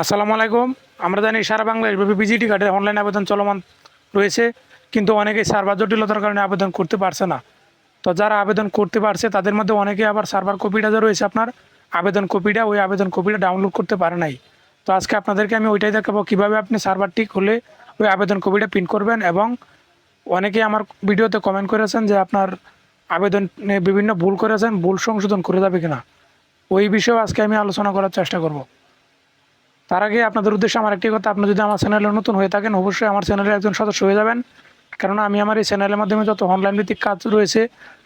আসসালামু আলাইকুম। আমরা জানি সারা বাংলাদেশ ব্যাপী বিজিটি কার্ডের অনলাইন আবেদন চলমান রয়েছে, কিন্তু অনেকেই সার্ভার জটিলতার কারণে আবেদন করতে পারছে না। তো যারা আবেদন করতে পারছে, তাদের মধ্যে অনেকে আবার সার্ভার কপিটা যে রয়েছে আপনার। আবেদন কপিটা, ওই আবেদন কপিটা ডাউনলোড করতে পারে নাই। তো আজকে আপনাদেরকে আমি ওইটাই দেখাবো, কীভাবে আপনি সার্ভারটি খুলে ওই আবেদন কপিটা প্রিন্ট করবেন এবং অনেকে আমার ভিডিওতে কমেন্ট করেছেন যে আপনার আবেদনে বিভিন্ন ভুল করেছেন, ভুল সংশোধন করে যাবে কিনা। ওই বিষয়েও আজকে আমি আলোচনা করার চেষ্টা করব। তার আগে আপনাদের উদ্দেশ্যে আমার একটি কথা, আপনি যদি আমার চ্যানেলে নতুন হয়ে থাকেন, অবশ্যই আমার চ্যানেলের একজন সদস্য হয়ে যাবেন। কেননা আমি আমার এই চ্যানেলের মাধ্যমে যত অনলাইন ভিত্তিক কাজ রয়েছে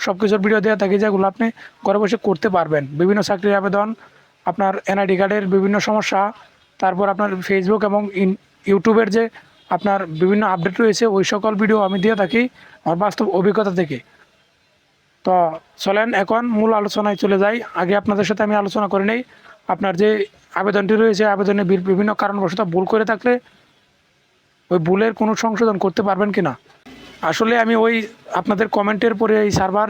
সব কিছুর ভিডিও দেওয়া থাকি, যেগুলো আপনি ঘরে বসে করতে পারবেন। বিভিন্ন চাকরির আবেদন, আপনার এনআইডি কার্ডের বিভিন্ন সমস্যা, তারপর আপনার ফেসবুক এবং ইউটিউবের যে আপনার বিভিন্ন আপডেট রয়েছে, ওই সকল ভিডিও আমি দিয়ে থাকি আমার বাস্তব অভিজ্ঞতা থেকে। তো চলেন, এখন মূল আলোচনায় চলে যাই। আগে আপনাদের সাথে আমি আলোচনা করে নেই। আপনার যে আবেদনটি রয়েছে, আবেদনে বিভিন্ন কারণবশত ভুল করে থাকলে ওই ভুলের কোনো সংশোধন করতে পারবেন কি না আসলে আমি ওই আপনাদের কমেন্টের পরে এই সার্ভার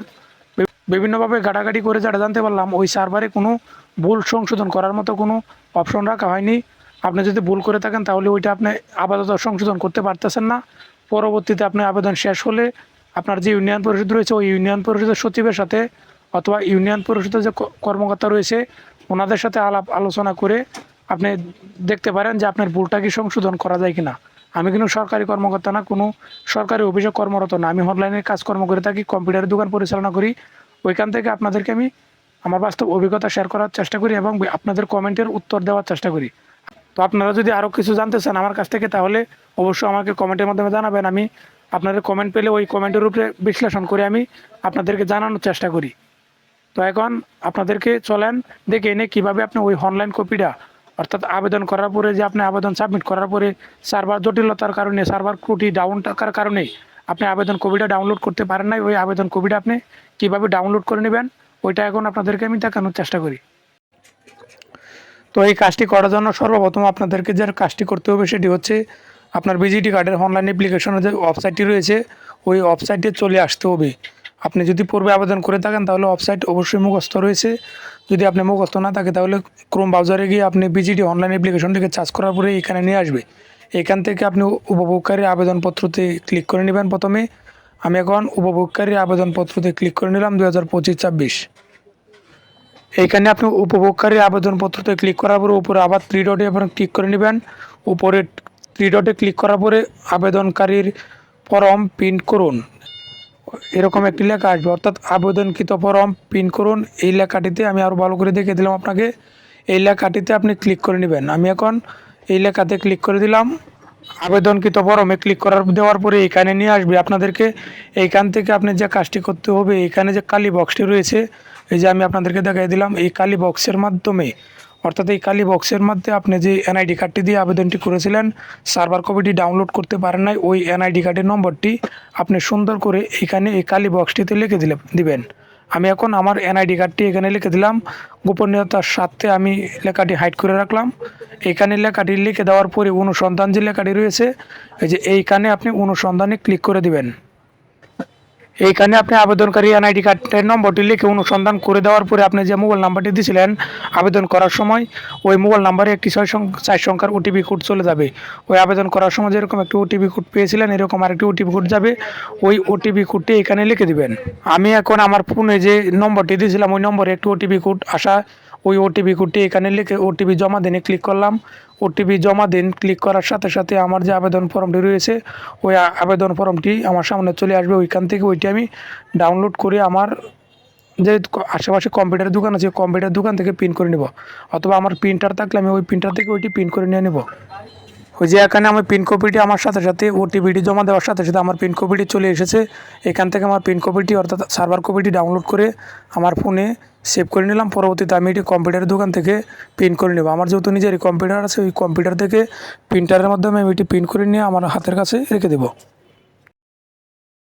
বিভিন্নভাবে ঘাটাঘাটি করে যেটা জানতে পারলাম, ওই সার্ভারে কোনো ভুল সংশোধন করার মতো কোনো অপশন রাখা হয়নি। আপনি যদি ভুল করে থাকেন, তাহলে ওইটা আপনি আপাতত সংশোধন করতে পারতেছেন না। পরবর্তীতে আপনি আবেদন শেষ হলে আপনার যে ইউনিয়ন পরিষদ রয়েছে, ওই ইউনিয়ন পরিষদের সচিবের সাথে অথবা ইউনিয়ন পরিষদের যে কর্মকর্তা রয়েছে ওনাদের সাথে আলাপ আলোচনা করে আপনি দেখতে পারেন যে আপনার ভুলটা কি সংশোধন করা যায় কিনা। আমি কিন্তু সরকারি কর্মকর্তা না, কোনো সরকারি অভিযোগ কর্মরত না। আমি অনলাইনে কাজকর্ম করে থাকি, কম্পিউটারের দোকান পরিচালনা করি। ওইখান থেকে আপনাদেরকে আমি আমার বাস্তব অভিজ্ঞতা শেয়ার করার চেষ্টা করি এবং আপনাদের কমেন্টের উত্তর দেওয়ার চেষ্টা করি। তো আপনারা যদি আরও কিছু জানতে চান আমার কাছ থেকে, তাহলে অবশ্যই আমাকে কমেন্টের মাধ্যমে জানাবেন। আমি আপনাদের কমেন্ট পেলে ওই কমেন্টের উপরে বিশ্লেষণ করে আমি আপনাদেরকে জানানোর চেষ্টা করি। তো এখন আপনাদেরকে চলেন, দেখে এনে কীভাবে আপনি ওই অনলাইন কপিটা অর্থাৎ আবেদন করার পরে যে আপনি আবেদন সাবমিট করার পরে সার্ভার জটিলতার কারণে সার্ভার ত্রুটি ডাউন থাকার কারণে আপনি আবেদন কপিটা ডাউনলোড করতে পারেন নাই। ওই আবেদন কপিটা আপনি কীভাবে ডাউনলোড করে নেবেন, ওইটা এখন আপনাদেরকে আমি দেখানোর চেষ্টা করি। তো এই কাজটি করার জন্য সর্বপ্রথম আপনাদেরকে যে কাজটি করতে হবে সেটি হচ্ছে আপনার বিজিটি কার্ডের অনলাইন অ্যাপ্লিকেশনের যে ওয়েবসাইটটি রয়েছে, ওই ওয়েবসাইটে চলে আসতে হবে। আপনি যদি পূর্বে আবেদন করে থাকেন, তাহলে ওয়েবসাইট অবশ্যই মুখস্থ রয়েছে। যদি আপনি মুখস্থ না থাকে, তাহলে ক্রোম ব্রাউজারে গিয়ে আপনি বিজিটি অনলাইন অ্যাপ্লিকেশনটিকে চার্জ করার পরে এখানে নিয়ে আসবে। এখান থেকে আপনি উপভোগকারী আবেদনপত্রতে ক্লিক করে নেবেন প্রথমে। আমি এখন উপভোগকারী আবেদনপত্রতে ক্লিক করে নিলাম দু হাজার পঁচিশ ছাব্বিশ। এইখানে আপনি উপভোগকারী আবেদনপত্রতে ক্লিক করার পরে উপরে আবার থ্রি ডটে আপনার ক্লিক করে নেবেন। উপরে থ্রি ডটে ক্লিক করার পরে আবেদনকারীর ফর্ম প্রিন্ট করুন। এরকম একটি লেখা আসবে। অর্থাৎ আবেদনকৃত ফর্ম প্রিন্ট করুন। এই লেখাটিতে আমি আরও ভালো করে দেখে দিলাম আপনাকে। এই লেখাটিতে আপনি ক্লিক করে নেবেন। আমি এখন এই লেখাতে ক্লিক করে দিলাম। আবেদনকৃত ফর্মে ক্লিক করার দেওয়ার পরে এখানে নিয়ে আসবে। আপনাদেরকে এইখান থেকে আপনি যে কাজটি করতে হবে, এখানে যে কালি বক্সটি রয়েছে, এই যে আমি আপনাদেরকে দেখাই দিলাম, এই কালি বক্সের মাধ্যমে, অর্থাৎ এই কালি বক্সের মধ্যে আপনি যে এনআইডি কার্ডটি দিয়ে আবেদনটি করেছিলেন সার্ভার কপিটি ডাউনলোড করতে পারেন নাই, ওই এনআইডি কার্ডের নম্বরটি আপনি সুন্দর করে এখানে এই কালি বক্সটিতে লিখে দিলে দিবেন। আমি এখন আমার এনআইডি কার্ডটি এখানে লিখে দিলাম। গোপনীয়তার স্বার্থে আমি লেখাটি হাইড করে রাখলাম। এখানে লেখাটি লিখে দেওয়ার পরে অনুসন্ধান যে লেখাটি রয়েছে, এই যে এইখানে আপনি অনুসন্ধানে ক্লিক করে দিবেন। এইখানে আপনি আবেদনকারী এনআইডি কার্ডের নম্বরটি লিখে অনুসন্ধান করে দেওয়ার পরে আপনি যে মোবাইল নাম্বারটি দিয়েছিলেন আবেদন করার সময়, ওই মোবাইল নাম্বারে একটি ছয় চার সংখ্যার ওটিপি কোড চলে যাবে। ওই আবেদন করার সময় যেরকম একটি ওটিপি কোড পেয়েছিলেন, এরকম আরেকটি ওটিপি কোড যাবে। ওই ওটিপি কোডটি এখানে লিখে দিবেন। আমি এখন আমার ফোনে যে নম্বরটি দিয়েছিলাম, ওই নম্বরে একটি ওটিপি কোড আসা ওই ওটিপি কোডটি এখানে লিখে ওটিপি জমা দিনে ক্লিক করলাম। ওটিপি জমা দিন ক্লিক করার সাথে সাথে আমার যে আবেদন ফর্মটি রয়েছে, ওই আবেদন ফর্মটি আমার সামনে চলে আসবে। ওইখান থেকে ওইটি আমি ডাউনলোড করে আমার যে আশেপাশে কম্পিউটার দোকান আছে কম্পিউটার দোকান থেকে প্রিন্ট করে নেব। অথবা আমার প্রিন্টার থাকলে আমি ওই প্রিন্টার থেকে ওইটি প্রিন্ট করে নিয়ে নেব। ওই যে এখানে আমার পিন কপিটি আমার সাথে সাথে ওটিপিটি জমা দেওয়ার সাথে সাথে আমার পিন কপিটি চলে এসেছে। এখান থেকে আমার পিন কপিটি অর্থাৎ সার্ভার কপিটি ডাউনলোড করে আমার ফোনে সেভ করে নিলাম। পরবর্তীতে আমি এটি কম্পিউটারের দোকান থেকে প্রিন্ট করে নেব। আমার যেহেতু নিজের কম্পিউটার আছে, ওই কম্পিউটার থেকে প্রিন্টারের মাধ্যমে আমি এটি প্রিন্ট করে নিয়ে আমার হাতের কাছে রেখে দেবো।